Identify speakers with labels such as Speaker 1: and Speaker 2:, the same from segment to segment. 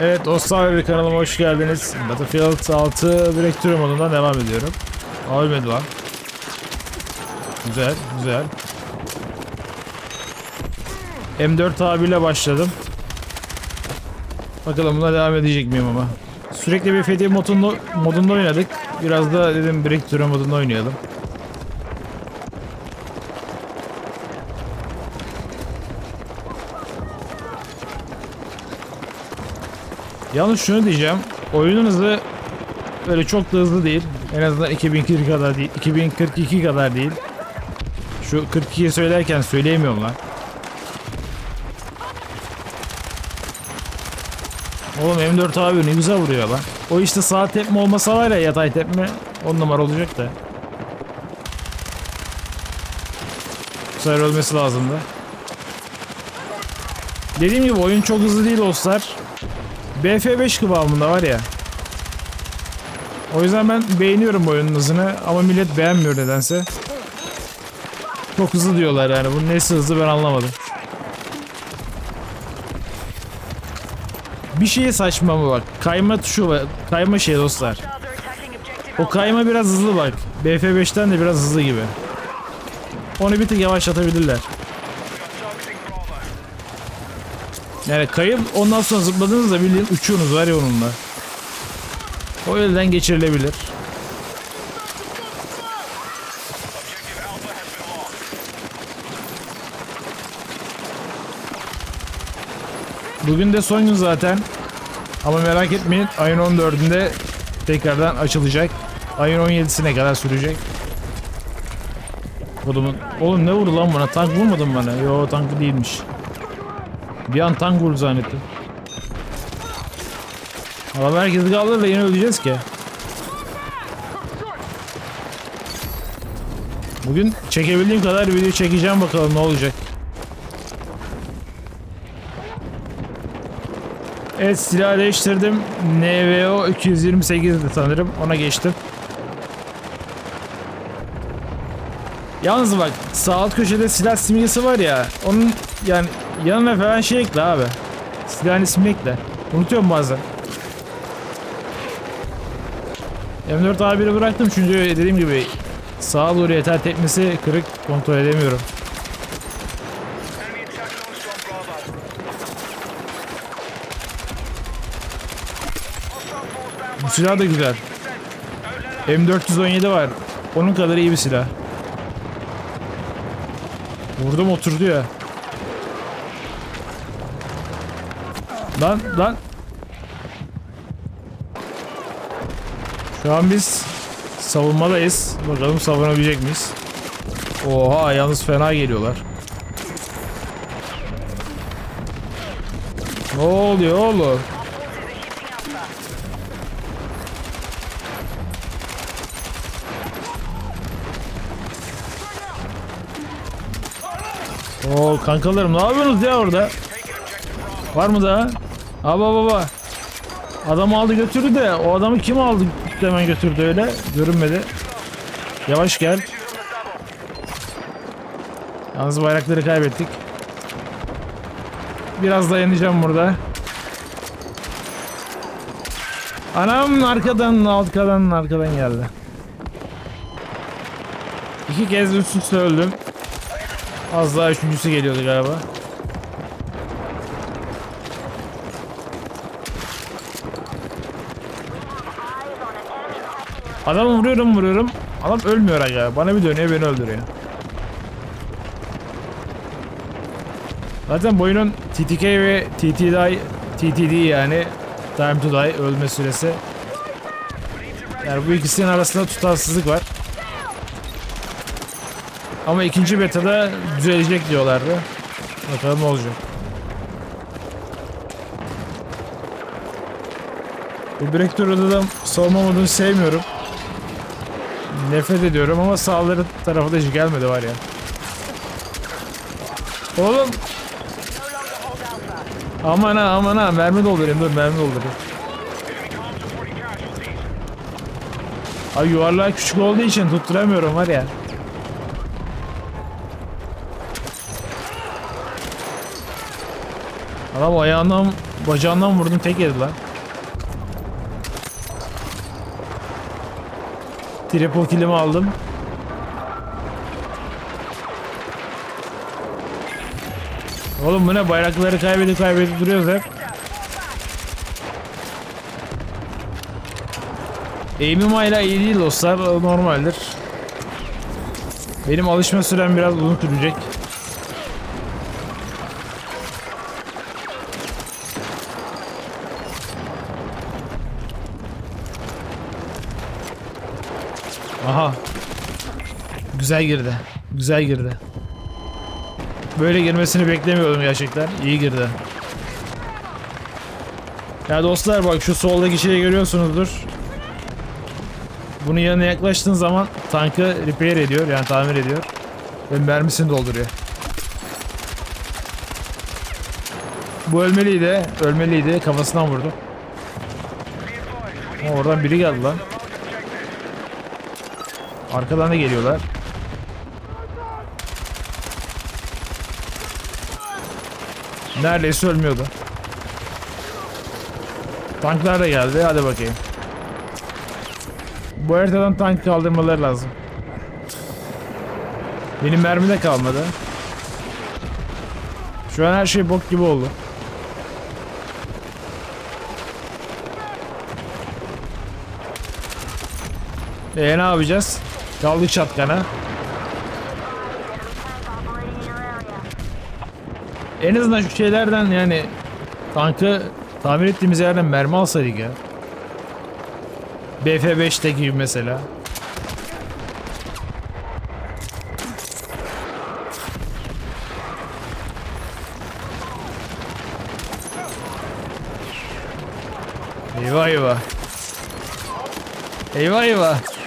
Speaker 1: Evet dostlar kanalıma hoş geldiniz. Battlefield 6 Breakthrough modundan devam ediyorum. Aa, Ölmedi lan. Güzel güzel. M4 abiyle başladım. Bakalım buna devam edecek miyim ama. Sürekli bir fetih modunda, modunda oynadık. Biraz da dedim Breakthrough modunda oynayalım. Yalnız şunu diyeceğim. Oyunun hızı öyle çok da hızlı değil. En azından 2040 kadar değil. 2042 kadar değil. Şu 42'yi söylerken söyleyemiyorum lan. Oğlum M4 abi ne güzel vuruyor lan. O işte sağ tepme olmasa var ya yatay tepme 10 numara olacak da. Bu sefer ölmesi lazımdı. Dediğim gibi oyun çok hızlı değil dostlar. BF5 kıvamında var ya. O yüzden ben beğeniyorum oyunun hızını ama millet beğenmiyor nedense. Çok hızlı diyorlar yani. Bunun nesi hızlı ben anlamadım. Bir şeye saçma mı bak. Kayma tuşu var. Kayma şey dostlar. O kayma biraz hızlı bak. BF5'ten de biraz hızlı gibi. Onu bir tık yavaşlatabilirler. Yani kayıp ondan sonra zıpladığınızda bildiğin uçuyorsunuz var ya onunla. O elden geçirilebilir. Bugün de son gün zaten. Ama merak etmeyin ayın 14'ünde tekrardan açılacak. Ayın 17'sine kadar sürecek. Oğlum, oğlum ne vurdu lan bana? Tank vurmadın bana. Yo tank değilmiş. Bir an vurdu zannettim. Adam herkesi kaldırır da yine öleceğiz ki. Bugün çekebildiğim kadar video çekeceğim bakalım ne olacak. Evet silah değiştirdim. NVO 228'di sanırım. Ona geçtim. Yalnız bak sağ alt köşede silah simgesi var ya. Onun yani yanına falan şey ekle abi. Silahın ismini ekle. Unutuyorum bazen. M4 A1'i bıraktım çünkü dediğim gibi sağa doğru yeter tekmesi kırık kontrol edemiyorum. Bu silah da güzel. M417 var. Onun kadar iyi bir silah. Vurdum oturdu ya. Lan lan. Şu an biz savunmadayız. Bakalım savunabilecek miyiz? Oha yalnız fena geliyorlar. Ne oluyor oğlum? Oo kankalarım ne yapıyorsunuz ya orada? Var mı daha? Aba baba. Adam aldı götürdü de o adamı kim aldı hemen götürdü öyle görünmedi. Yavaş gel. Yalnız bayrakları kaybettik. Biraz dayanacağım burada. Anam arkadan arkadan arkadan geldi. İki kez üst üste öldüm. Az daha üçüncüsü geliyordu galiba. Adamı vuruyorum vuruyorum. Adam ölmüyor aga. Bana bir dönüyor beni öldürüyor. Zaten bu oyunun TTK ve TTD, TTD yani Time to Die ölme süresi. Yani bu ikisinin arasında tutarsızlık var. Ama ikinci betada düzelecek diyorlardı. Bakalım ne olacak. Bu Breakthrough'da da savunma modunu sevmiyorum. Nefret ediyorum ama sağları tarafı da hiç gelmedi var ya. Oğlum. Aman ha aman ha mermi doldurayım dur mermi doldurayım. Ay yuvarlağı küçük olduğu için tutturamıyorum var ya. Adam ayağından Bacağından vurdum tek yedi lan. Triple kill'imi aldım. Oğlum bu ne bayrakları kaybedip kaybedip duruyoruz hep. Aim'im hala iyi değil dostlar normaldir. Benim alışma sürem biraz uzun sürecek. Aha. Güzel girdi. Güzel girdi. Böyle girmesini beklemiyordum gerçekten. İyi girdi. Ya dostlar bak şu soldaki şeyi görüyorsunuzdur. Bunun yanına yaklaştığın zaman tankı repair ediyor yani tamir ediyor. Ve mermisini dolduruyor. Bu ölmeliydi. Ölmeliydi. Kafasından vurdu. Oradan biri geldi lan. Arkadan da geliyorlar. Neredeyse ölmüyordu. Tanklar da geldi. Hadi bakayım. Bu haritadan tank kaldırmaları lazım. Benim mermi de kalmadı. Şu an her şey bok gibi oldu. Ee ne yapacağız? Kaldı çatkana. En azından şu şeylerden yani tankı tamir ettiğimiz yerden mermi alsaydık ya. BF5'teki gibi mesela. Eyvah eyvah. Eyvah eyvah.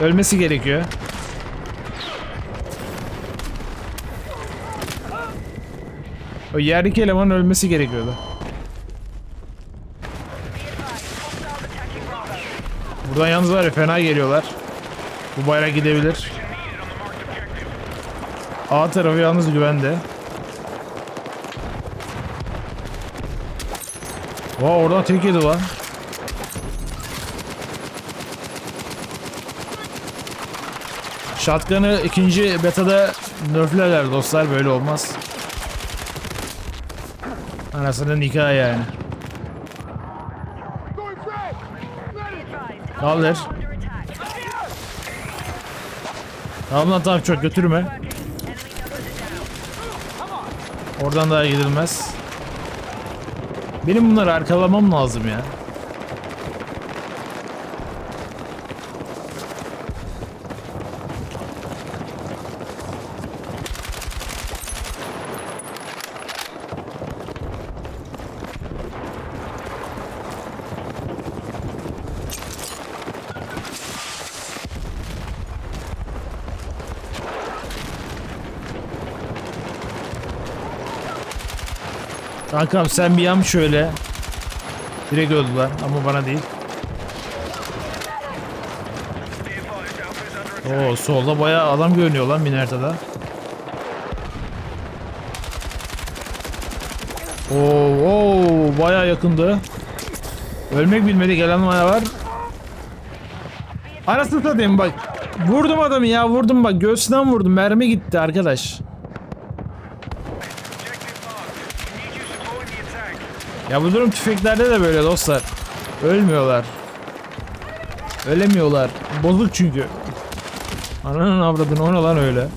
Speaker 1: Ölmesi gerekiyor. O yerdeki elemanın ölmesi gerekiyordu. Buradan yalnız var ya fena geliyorlar. Bu bayrak gidebilir. A tarafı yalnız güvende. Vaa oradan tek yedi lan. Shotgun'ı ikinci betada nerflerler dostlar böyle olmaz. Anasının nikahı yani. Kaldır. Tamam lan tamam çok götürme. Oradan daha gidilmez. Benim bunları arkalamam lazım ya. Kankam sen bir yan şöyle. Direkt öldüler ama bana değil. Oo solda bayağı adam görünüyor lan Minerta'da. Oo, oo bayağı yakındı. Ölmek bilmedi gelen bana var. Arasını satayım bak. Vurdum adamı ya vurdum bak göğsünden vurdum mermi gitti arkadaş. Ya bu durum tüfeklerde de böyle dostlar. Ölmüyorlar. Ölemiyorlar. Bozuk çünkü. Ananın avradını o ne lan öyle.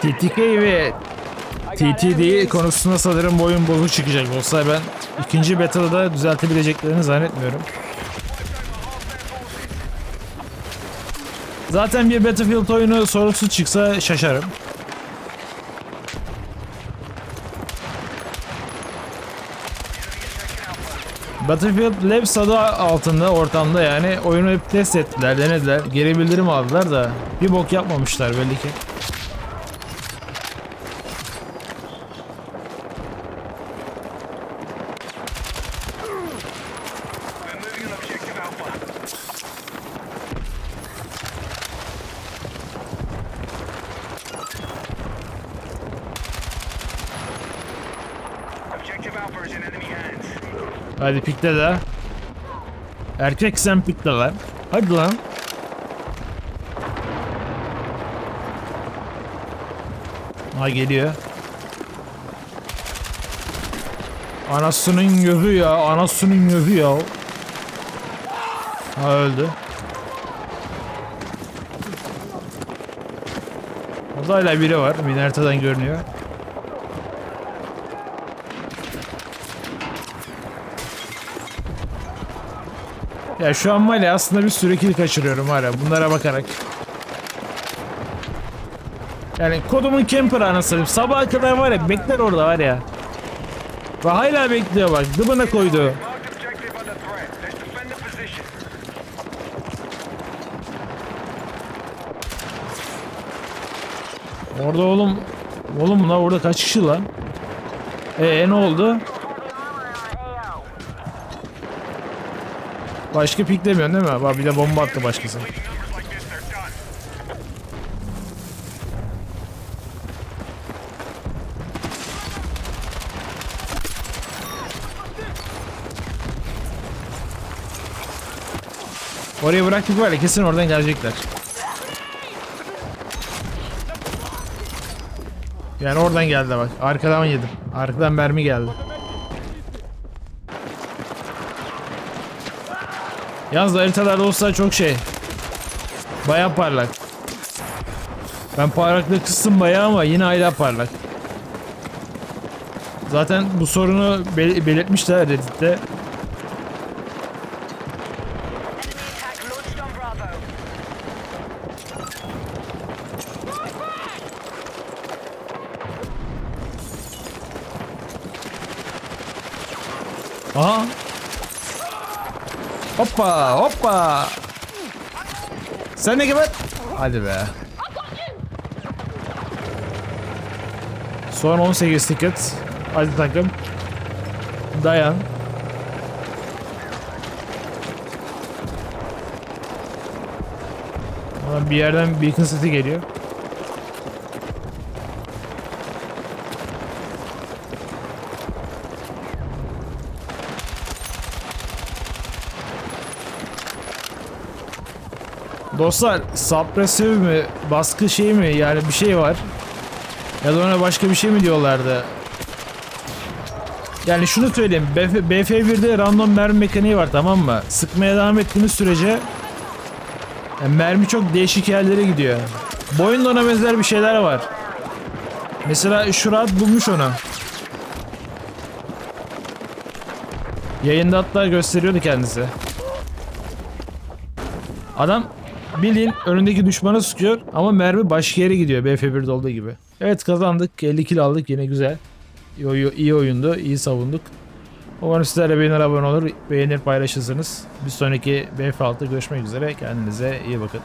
Speaker 1: TTK ve TTD konusunda sanırım bu oyun bozuk çıkacak. Olsa ben ikinci betada da düzeltebileceklerini zannetmiyorum. Zaten bir Battlefield oyunu sorunsuz çıksa şaşarım. Battlefield Labs adı altında ortamda yani oyunu hep test ettiler, denediler, geri bildirim aldılar da bir bok yapmamışlar belli ki. Hadi pikle de. Erkek sen pikle lan. Hadi lan. Ha geliyor. Anasının gözü ya. Anasının gözü ya. Ha öldü. Hala biri var. Minerta'dan görünüyor. Ya şu an var ya aslında bir sürü kill kaçırıyorum ya bunlara bakarak. Yani kodumun camper anasını sabaha kadar var ya bekler orada var ya. Ve hala bekliyor bak dıbına koydu. Orada oğlum oğlum la orada kaç kişi lan? Ee ne oldu? Başka piklemiyorsun değil mi? Bak bir de bomba attı başkası. Oraya bıraktık ya kesin oradan gelecekler. Yani oradan geldi bak. Arkadan yedim. Arkadan mermi geldi. Yalnız haritalarda olsa çok şey. Baya parlak. Ben parlaklığı kıstım bayağı ama yine hala parlak. Zaten bu sorunu bel- belirtmişler Reddit'te. Aha. Hoppa hoppa. Sen ne geber? Hadi be. Son 18 ticket. Hadi takım. Dayan. Ulan bir yerden beacon sesi geliyor. Dostlar suppressive mi baskı şey mi yani bir şey var. Ya da ona başka bir şey mi diyorlardı. Yani şunu söyleyeyim BF, BF1'de random mermi mekaniği var tamam mı? Sıkmaya devam ettiğiniz sürece yani mermi çok değişik yerlere gidiyor. Bu oyunda ona benzer bir şeyler var. Mesela Şurat bulmuş onu. Yayında hatta gösteriyordu kendisi. Adam bildiğin önündeki düşmanı sıkıyor ama mermi başka yere gidiyor BF1'de olduğu gibi. Evet kazandık 50 kill aldık yine güzel. İyi, iyi oyundu iyi savunduk. Umarım sizler de beğenir abone olur beğenir paylaşırsınız. Bir sonraki BF6'da görüşmek üzere kendinize iyi bakın.